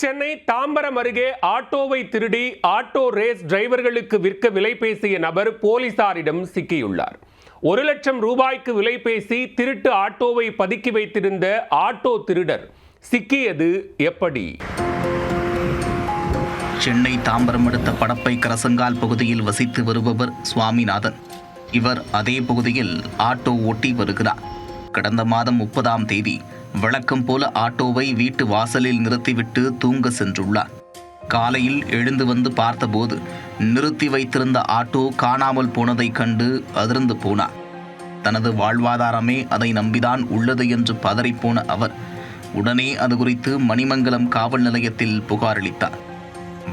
சென்னை தாம்பரம் அருகே ஆட்டோவை திருடி ஆட்டோ ரேஸ் டிரைவர்களுக்கு விற்க விலை பேசிய நபர் போலீசாரிடம் சிக்கியுள்ளார். ஒரு லட்சம் ரூபாய்க்கு விலை பேசி திருட்டு ஆட்டோவை பதுக்கி வைத்திருந்த ஆட்டோ திருடர் சிக்கியது எப்படி? சென்னை தாம்பரம் அடுத்த படப்பை கரசங்கால் பகுதியில் வசித்து வருபவர் சுவாமிநாதன். இவர் அதே பகுதியில் ஆட்டோ ஓட்டி வருகிறார். கடந்த மாதம் முப்பதாம் தேதி வழக்கம் போல ஆட்டோவை வீட்டு வாசலில் நிறுத்திவிட்டு தூங்க சென்றுள்ளார். காலையில் எழுந்து வந்து பார்த்தபோது நிறுத்தி வைத்திருந்த ஆட்டோ காணாமல் போனதைக் கண்டு அதிர்ந்து போனார். தனது வாழ்வாதாரமே அதை நம்பிதான் உள்ளது என்று பதறிப்போன அவர் உடனே அது குறித்து மணிமங்கலம் காவல் நிலையத்தில் புகாரளித்தார்.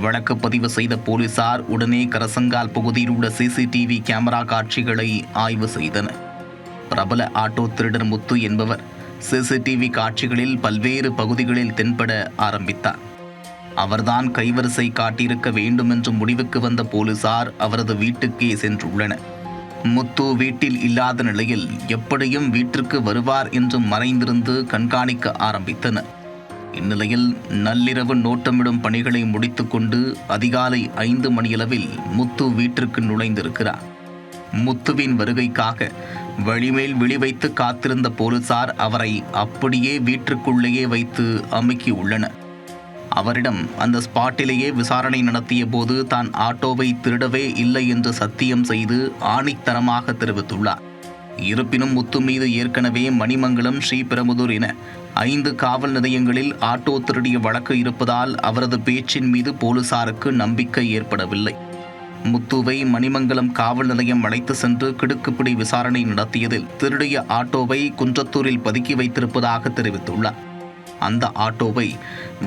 வழக்கு பதிவு செய்த போலீசார் உடனே கரசங்கால் பகுதியில் உள்ள சிசிடிவி கேமரா காட்சிகளை ஆய்வு செய்தனர். பிரபல ஆட்டோ திருடர் முத்து என்பவர் சிசிடிவி காட்சிகளில் பல்வேறு பகுதிகளில் தென்பட ஆரம்பித்தார். அவர்தான் கைவரிசை காட்டியிருக்க வேண்டும் என்று முடிவுக்கு வந்த போலீசார் அவரது வீட்டுக்கே சென்றுள்ளனர். முத்து வீட்டில் இல்லாத நிலையில் எப்படியும் வீட்டிற்கு வருவார் என்று மறைந்திருந்து கண்காணிக்க ஆரம்பித்தனர். இந்நிலையில் நள்ளிரவு நோட்டமிடும் பணிகளை முடித்துக்கொண்டு அதிகாலை ஐந்து மணியளவில் முத்து வீட்டிற்கு நுழைந்திருக்கிறார். முத்துவின் வருகைக்காக வழிமேல் விழிவைத்து காத்திருந்த போலீசார் அவரை அப்படியே வீட்டிற்குள்ளேயே வைத்து அமுக்கியுள்ளனர் அவரிடம் அந்த ஸ்பாட்டிலேயே விசாரணை நடத்திய போது தான் ஆட்டோவை திருடவே இல்லை என்று சத்தியம் செய்து ஆணித்தரமாக தெரிவித்துள்ளார். இருப்பினும் முத்து மீது ஏற்கனவே மணிமங்கலம் ஸ்ரீபெரும்புதூர் என ஐந்து காவல் நிலையங்களில் ஆட்டோ திருடிய வழக்கு இருப்பதால் அவரது பேச்சின் மீது போலீசாருக்கு நம்பிக்கை ஏற்படவில்லை. முத்துவை மணிமங்கலம் காவல் நிலையம் அழைத்து சென்று கிடுக்குப்பிடி விசாரணை நடத்தியதில் திருடிய ஆட்டோவை குன்றத்தூரில் பதுக்கி வைத்திருப்பதாக தெரிவித்துள்ளார். அந்த ஆட்டோவை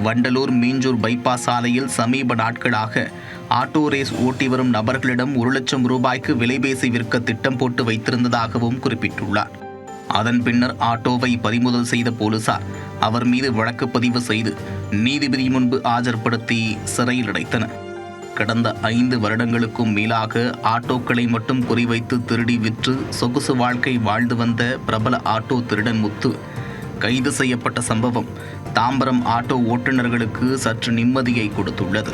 வண்டலூர் மீஞ்சூர் பைபாஸ் சாலையில் சமீப நாட்களாக ஆட்டோ ரேஸ் ஓட்டி வரும் நபர்களிடம் ஒரு லட்சம் ரூபாய்க்கு விலைபேசி விற்க திட்டம் போட்டு வைத்திருந்ததாகவும் குறிப்பிட்டுள்ளார். அதன் பின்னர் ஆட்டோவை பறிமுதல் செய்த போலீசார் அவர் மீது வழக்கு பதிவு செய்து நீதிபதி முன்பு ஆஜர்படுத்தி சிறையில் அடைத்தனர். கடந்த ஐந்து வருடங்களுக்கும் மேலாக ஆட்டோக்களை மட்டும் குறிவைத்து திருடி விற்று சொகுசு வாழ்க்கை வாழ்ந்து வந்த பிரபல ஆட்டோ திருடன் முத்து. கைது செய்யப்பட்ட சம்பவம் தாம்பரம் ஆட்டோ ஓட்டுநர்களுக்கு சற்று நிம்மதியை கொடுத்துள்ளது.